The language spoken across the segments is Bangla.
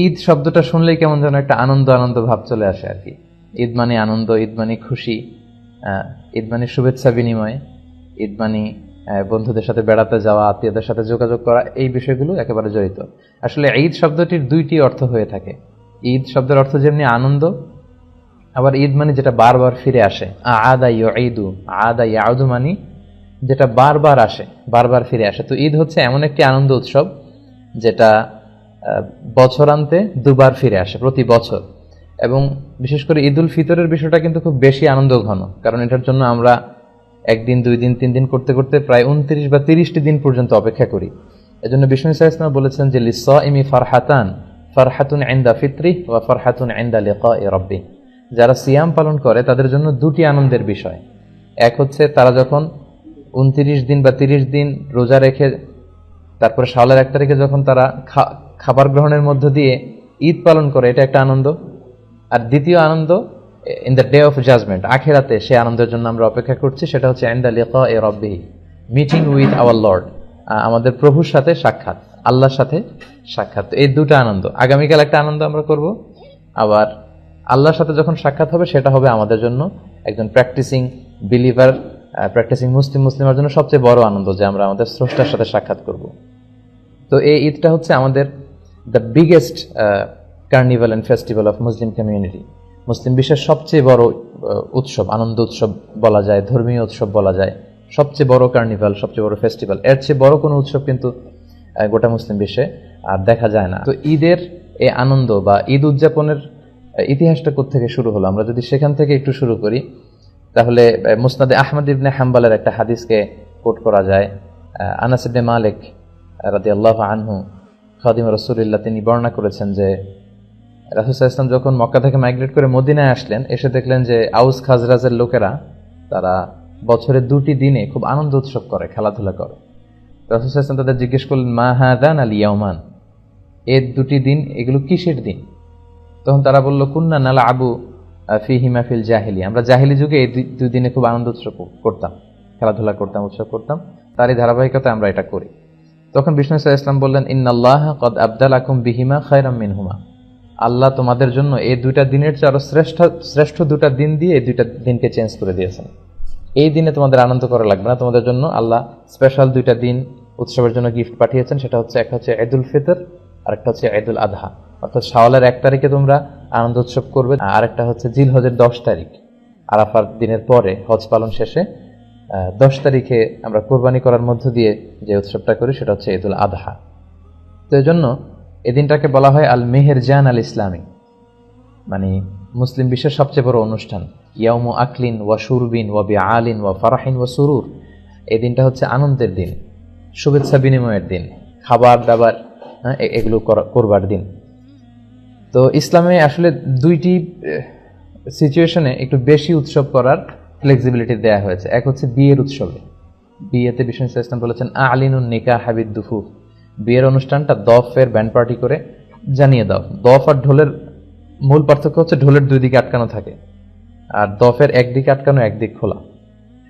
ঈদ শব্দটা শুনলেই কেমন যেন একটা আনন্দ আনন্দ ভাব চলে আসে আর কি। ঈদ মানে আনন্দ, ঈদ মানে খুশি ঈদ মানে শুভেচ্ছা বিনিময়, ঈদ মানে বন্ধুদের সাথে বেড়াতে যাওয়া, আত্মীয়দের সাথে যোগাযোগ করা, এই বিষয়গুলো একেবারে জড়িত। আসলে ঈদ শব্দটির দুইটি অর্থ হয়ে থাকে। ঈদ শব্দের অর্থ যেমনি আনন্দ, আবার ঈদ মানে যেটা বারবার ফিরে আসে। আদা ঈদু আদা ইয়াউদু মানে যেটা বারবার আসে, বারবার ফিরে আসে। তো ঈদ হচ্ছে এমন একটি আনন্দ উৎসব যেটা বছরান্তে দুবার ফিরে আসে প্রতি বছর। এবং বিশেষ করে ঈদ উল ফিতরের বিষয়টা কিন্তু খুব বেশি আনন্দ ঘন কারণ এটার জন্য আমরা একদিন, দুই দিন, তিন দিন করতে করতে প্রায় উনত্রিশ বা তিরিশটি দিন পর্যন্ত অপেক্ষা করি। এজন্য বিষ্ণু ইসলাম বলেছেন যে লিস ইমি ফারহাতান, ফারহাতুন আইন্দা ফিত্রি ওয়া ফারহাতুন আইন্দা লেকা এ রব্বি। যারা সিয়াম পালন করে, তাদের জন্য দুটি আনন্দের বিষয়। এক হচ্ছে, তারা যখন উনত্রিশ দিন বা তিরিশ দিন রোজা রেখে, তারপরে সালের এক তারিখে যখন তারা খাবার গ্রহণের মধ্য দিয়ে ঈদ পালন করে, এটা একটা আনন্দ। আর দ্বিতীয় আনন্দ in the day of judgement আখেরাতে সে আনন্দের জন্য আমরা অপেক্ষা করছি, সেটা হচ্ছে এন্ডা লেখা এ রব্বিহি মিটিং উইথ আওয়ার লর্ড আমাদের প্রভুর সাথে সাক্ষাৎ, আল্লাহর সাথে সাক্ষাৎ। এই দুটো আনন্দ। আগামীকাল একটা আনন্দ আমরা করব। আবার আল্লাহর সাথে যখন সাক্ষাৎ হবে, সেটা হবে আমাদের জন্য একজন প্র্যাকটিসিং বিলিভার প্র্যাকটিসিং মুসলিম মুসলিমের জন্য সবচেয়ে বড় আনন্দ, যে আমরা আমাদের স্রষ্টার সাথে সাক্ষাৎ করব। তো এই ঈদটা হচ্ছে আমাদের the biggest carnival and festival of Muslim community মুসলিম বিশ্বের সবচেয়ে বড় আহ, উৎসব আনন্দ উৎসব বলা যায় ধর্মীয় উৎসব বলা যায় সবচেয়ে বড় কার্নিভাল সবচেয়ে বড় ফেস্টিভ্যাল এর চেয়ে বড় কোনো উৎসব কিন্তু গোটা মুসলিম বিশ্বে আর দেখা যায় না। তো ঈদের এই আনন্দ বা ঈদ উদযাপনের ইতিহাসটা থেকে শুরু হলো? আমরা যদি সেখান থেকে একটু শুরু করি তাহলে মুসনাদে আহমদ ইবনে হাম্বালের একটা হাদিসকে কোট করা যায়। আনাস ইবনে মালিক রাদি আল্লাহ আনহু খাদিম রসুলিল্লাহ তিনি বর্ণনা করেছেন যে রাসুসাহ ইসলাম যখন মক্কা থেকে মাইগ্রেট করে মদিনায় আসলেন, এসে দেখলেন যে আউস খাজরাজের লোকেরা, তারা বছরের দুটি দিনে খুব আনন্দ উৎসব করে, খেলাধুলা করে। রাসুসাহ ইসলাম তাদের জিজ্ঞেস করলেন, মা হাদান আল ইয়ামান এর দুটি দিন, এগুলো কিসের দিন? তখন তারা বলল, কুন্না নালা আবু ফি হিমাফিল জাহিলি। আমরা জাহিলি যুগে এই দুই- দুই দিনে খুব আনন্দ উৎসব করতাম, খেলাধুলা করতাম, উৎসব করতাম। তারই ধারাবাহিকতা আমরা এটা করি। তখন বিষ্ণু ইসলাম বললেন, ইন্নাল্লাহ কদ আবদাল আকুম বিহিমা খায়রাম মিনহুমা। আল্লাহ তোমাদের জন্য এই দুইটা দিনের চেয়ে আরও শ্রেষ্ঠ শ্রেষ্ঠ দুটা দিন দিয়ে এই দুইটা দিনকে চেঞ্জ করে দিয়েছেন। এই দিনে তোমাদের আনন্দ করা লাগবে না। তোমাদের জন্য আল্লাহ স্পেশাল দুইটা দিন উৎসবের জন্য গিফট পাঠিয়েছেন। সেটা হচ্ছে, একটা হচ্ছে ঈদুল ফিতর আর একটা হচ্ছে ঈদুল আধহা অর্থাৎ শাওয়ালের এক তারিখে তোমরা আনন্দ উৎসব করবে, আর একটা হচ্ছে জিল হজের দশ তারিখ, আরাফার দিনের পরে হজ পালন শেষে দশ তারিখে আমরা কোরবানি করার মধ্য দিয়ে যে উৎসবটা করি সেটা হচ্ছে ঈদুল আধহা তো এই জন্য এই দিনটাকে বলা হয় আল মেহের জান আল ইসলামী মানে মুসলিম বিশ্বের সবচেয়ে বড় অনুষ্ঠান। ইয়াউমু আকলিন ওয়া সুরবিন ওয়া বি আলিন ওয়া ফারাহিন ওয়া সুরুর। এই দিনটা হচ্ছে আনন্দের দিন শুভেচ্ছা বিনিময়ের দিন খাবার দাবার হ্যাঁ, এগুলো করা- করবার দিন। তো ইসলামে আসলে দুইটি সিচুয়েশনে একটু বেশি উৎসব করার ফ্লেক্সিবিলিটি দেয়া হয়েছে। এক হচ্ছে বিয়ের উৎসবে। বিয়েতে বিষ্ণু ইসলাম বলেছেন, আলিনুন নিকা হাবিদ দুফু বিয়ের অনুষ্ঠানটা দফের ব্যান্ড পার্টি করে জানিয়ে দাও। দফ আর ঢোলের মূল পার্থক্য হচ্ছে ঢোলের দুই দিকে আটকানো থাকে। আর দফের একদিকে আটকানো, একদিক খোলা।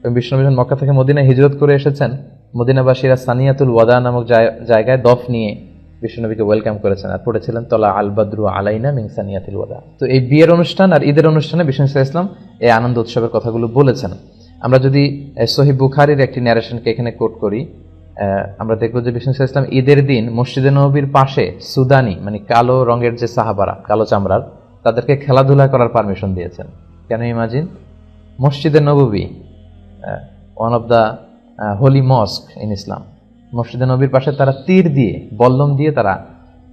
এবং বিষ্ণু মক্কা থেকে মদিনায় হিজরত করে এসেছেন, মদিনাবাসীরা সানিয়াতুল ওয়াদা নামক জায়- জায়গায় দফ নিয়ে বিষ্ণুনবীকে ওয়েলকাম করেছেন। আর পড়েছিলেন, তলা আল বাদরু আলাইনা মিং সানিয়াতুল ওয়াদা। তো এই বিয়ের অনুষ্ঠান আর ঈদের অনুষ্ঠানে বিষ্ণু ইসলাম এই আনন্দ উৎসবের কথাগুলো বলেছেন। আমরা যদি সহিহ বুখারির একটি ন্যারেশনকে এখানে কোট করি আমরা দেখব যে বিষ্ণু ইসলাম ঈদের দিন মসজিদে নবীর পাশে সুদানি মানে কালো রঙের যে সাহাবারা, কালো চামড়ার, তাদেরকে খেলাধুলা করার পারমিশন দিয়েছেন। কেন ইমাজিন মসজিদে নববী one of the holy mosque in Islam মসজিদে নবীর পাশে তারা তীর দিয়ে, বল্লম দিয়ে তারা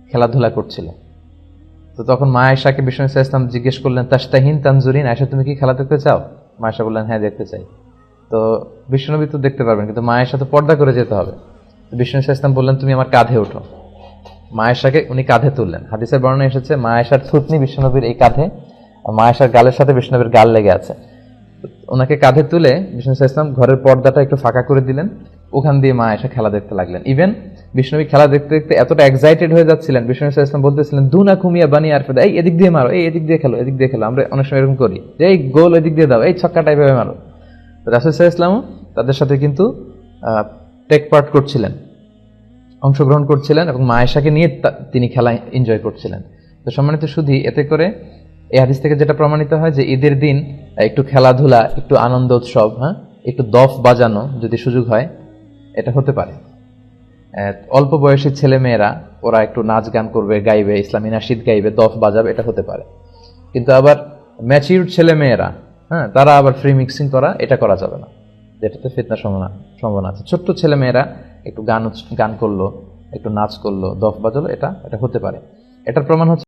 খেলাধুলা করছিল। তো তখন মা আয়সাকে বিষ্ণু ইসা ইসলাম জিজ্ঞেস করলেন তাস্তাহিন তানজুরিন আয়সা তুমি কি খেলা দেখতে চাও? মা আয়সা বললেন হ্যাঁ দেখতে চাই। তো বিষ্ণুনবী তো দেখতে পারবেন, কিন্তু মা আয়সা তো পর্দা করে যেতে হবে। তো বিষ্ণু ইসা ইসলাম বললেন, তুমি আমার কাঁধে ওঠো। মা আয়েশাকে উনি কাঁধে তুললেন। হাদিসের বর্ণনা এসেছে, মা আয়েশার থুতনি বিষ্ণুনবীর এই কাঁধে আর মা আয়েশার গালের সাথে বিষ্ণুনবীর গাল লেগে আছে। ওনাকে কাঁধে তুলে বিষ্ণু ইসলাম ঘরের পর্দাটা একটু ফাঁকা করে দিলেন। ওখান দিয়ে মা এসে খেলা দেখতে লাগলেন। ইভেন বিষ্ণুবী খেলা দেখতে দেখতে এতটা এক্সাইটেড হয়ে যাচ্ছিলেন বিষ্ণু ইসলাম বলতেছিলেন দুনা কুমিয়া বানি আর ফেদা এই এদিক দিয়ে মারো, এই এদিক দিয়ে খেলো, এদিক দিয়ে খেলো। আমরা অনেক সময় এরকম করি, যে, এই গোল এদিক দিয়ে দাও, এই ছক্কা টাইপে মারো। রাসুল ইসলামও তাদের সাথে কিন্তু টেক পার্ট করছিলেন, অংশগ্রহণ করছিলেন এবং মা আয়েশাকে নিয়ে তিনি খেলা এনজয় করছিলেন। তো সম্মানিত শুধু এতে করে এই হাদিস থেকে যেটা প্রমাণিত হয় যে ঈদের দিন একটু খেলাধুলা, একটু আনন্দ উৎসব হ্যাঁ একটু দফ বাজানো যদি সুযোগ হয় এটা হতে পারে। অল্প বয়সী ছেলে মেয়েরা ওরা একটু নাচ গান করবে, গাইবে, ইসলামী নাশিদ গাইবে, দফ বাজাবে, এটা হতে পারে। কিন্তু আবার ম্যাচিউর ছেলে মেয়েরা হ্যাঁ তারা আবার ফ্রি মিক্সিং করা, এটা করা যাবে না। যেটাতে ফিতনা সম্ভাবনা সম্ভাবনা আছে। ছোট্ট ছেলে মেয়েরা একটু গান গান করল, একটু নাচ করল, দফ বাজালো, এটা এটা হতে পারে। এটার প্রমাণ হচ্ছে